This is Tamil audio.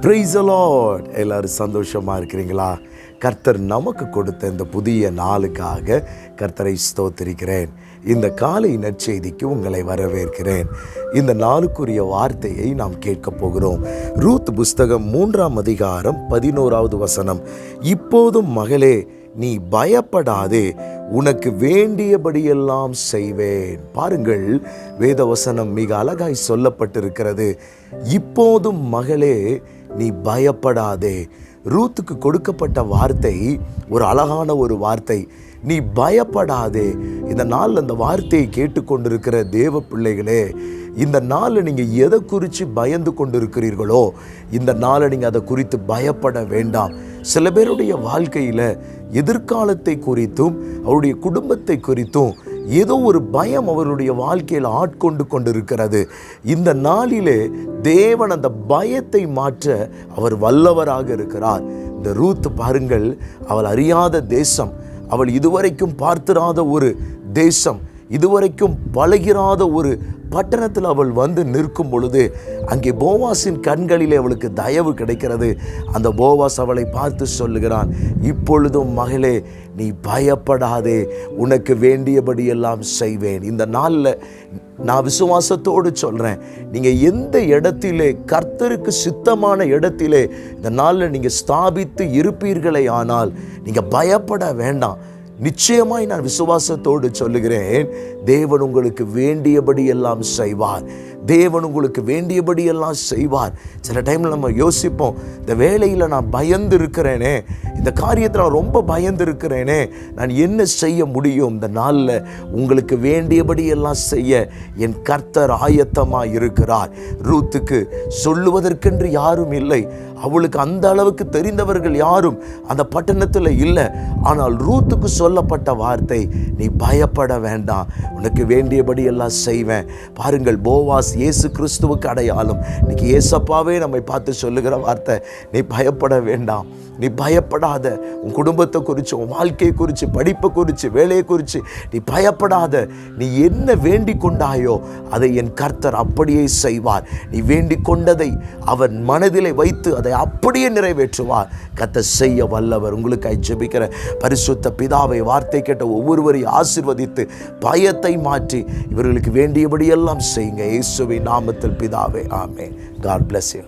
ப்ரைஸ் அலாட் எல்லாரும் சந்தோஷமாக இருக்கிறீங்களா? கர்த்தர் நமக்கு கொடுத்த இந்த புதிய நாளுக்காக கர்த்தரை ஸ்தோத்திரிக்கிறேன். இந்த காலை நற்செய்திக்கு உங்களை வரவேற்கிறேன். இந்த நாளுக்குரிய வார்த்தையை நாம் கேட்க போகிறோம். ரூத் புஸ்தகம் மூன்றாம் அதிகாரம் பதினோராவது வசனம். இப்போதும் மகளே நீ பயப்படாதே. உனக்கு வேண்டியபடியெல்லாம் செய்வேன். பாருங்கள் வேதவசனம் மிக அழகாய் சொல்லப்பட்டிருக்கிறது. இப்போதும் மகளே நீ பயப்படாதே. ரூத்துக்கு கொடுக்கப்பட்ட வார்த்தை ஒரு அழகான ஒரு வார்த்தை. நீ பயப்படாதே. இந்த நாள் அந்த வார்த்தையை கேட்டுக்கொண்டிருக்கிற தேவ பிள்ளைகளே இந்த நாளில் நீங்கள் எதை குறித்து பயந்து கொண்டிருக்கிறீர்களோ இந்த நாளை நீங்கள் அதை குறித்து பயப்பட வேண்டாம். சில பேருடைய வாழ்க்கையில் எதிர்காலத்தை குறித்தும் அவருடைய குடும்பத்தை குறித்தும் ஏதோ ஒரு பயம் அவருடைய வாழ்க்கையில் ஆட்கொண்டு கொண்டிருக்கிறது. இந்த நாளிலே தேவன் அந்த பயத்தை மாற்ற அவர் வல்லவராக இருக்கிறார். இந்த ரூத் பாருங்கள் அவள் அறியாத தேசம் அவள் இதுவரைக்கும் பார்த்திராத ஒரு தேசம். இதுவரைக்கும் பழகிறாத ஒரு பட்டணத்தில் அவள் வந்து நிற்கும் பொழுது அங்கே போவாஸின் கண்களிலே அவளுக்கு தயவு கிடைக்கிறது. அந்த போவாஸ் அவளை பார்த்து சொல்லுகிறான் இப்பொழுதும் மகளே நீ பயப்படாதே உனக்கு வேண்டியபடியெல்லாம் செய்வேன். இந்த நாளில் நான் விசுவாசத்தோடு சொல்கிறேன் நீங்கள் எந்த இடத்திலே கர்த்தருக்கு சித்தமான இடத்திலே இந்த நாளில் நீங்கள் ஸ்தாபித்து இருப்பீர்களே ஆனால் நீங்கள் பயப்பட வேண்டாம். நிச்சயமாய் நான் விசுவாசத்தோடு சொல்லுகிறேன் தேவன் உங்களுக்கு வேண்டியபடி எல்லாம் செய்வார். தேவன் உங்களுக்கு வேண்டியபடி எல்லாம் செய்வார். சில டைமில் நம்ம யோசிப்போம் இந்த வேலையில் நான் பயந்து இருக்கிறேனே இந்த காரியத்தில் நான் ரொம்ப பயந்து இருக்கிறேனே நான் என்ன செய்ய முடியும் இந்த நாளில்? உங்களுக்கு வேண்டியபடி எல்லாம் செய்ய என் கர்த்தர் ஆயத்தமாக இருக்கிறார். ரூத்துக்கு சொல்லுவதற்கென்று யாரும் இல்லை. அவளுக்கு அந்த அளவுக்கு தெரிந்தவர்கள் யாரும் அந்த பட்டணத்தில் இல்லை. ஆனால் ரூத்துக்கு சொல்ல சொல்லப்பட்ட வார்த்தை நீ பயப்பட வேண்டாம். உனக்கு வேண்டியபடி எல்லாம் செய்வேன். பாருங்கள் போவாஸ் இயேசு கிறிஸ்துவுக்கு அடையாளம். இன்னைக்கு ஏசப்பாவே நம்மை பார்த்து சொல்லுகிற வார்த்தை நீ பயப்பட வேண்டாம். நீ பயப்படாத. உன் குடும்பத்தை குறித்து உன் வாழ்க்கையை குறித்து படிப்பை குறித்து வேலையை குறித்து நீ பயப்படாத. நீ என்ன வேண்டிக் கொண்டாயோ அதை என் கர்த்தர் அப்படியே செய்வார். நீ வேண்டிக் கொண்டதை அவர் மனதிலே வைத்து அதை அப்படியே நிறைவேற்றுவார். கத்த செய்ய வல்லவர். உங்களுக்கு ஜெபிக்கிற பரிசுத்த பிதாவை வார்த்தை கேட்ட ஒவ்வொருவரையும் ஆசிர்வதித்து பயத்தை மாற்றி இவர்களுக்கு வேண்டியபடியெல்லாம் செய்யுங்க. இயேசுவை நாமத்தில் பிதாவே ஆமே காட் பிளஸ் யூ